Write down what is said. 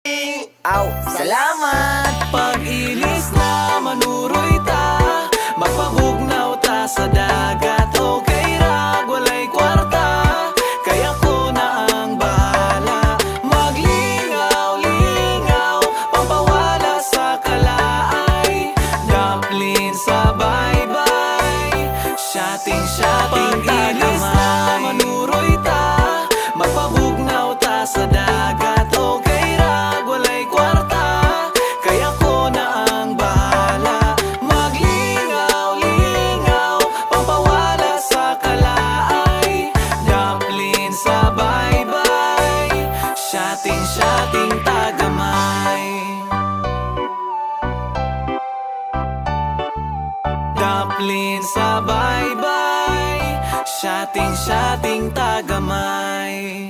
Aw, salamat! Pag-ilis na manuroy ta Magpabugnaw ta sa dagat. Okay ra, walay kwarta Kaya ko na ang bahala. Maglingaw-lingaw Pampawala sa kalaay. Dumpling sa bye-bye. Shotting-shotting Pag-ilis Shotting-shotting tagamay. Dumpling sa bye-bye. Shotting-shotting tagamay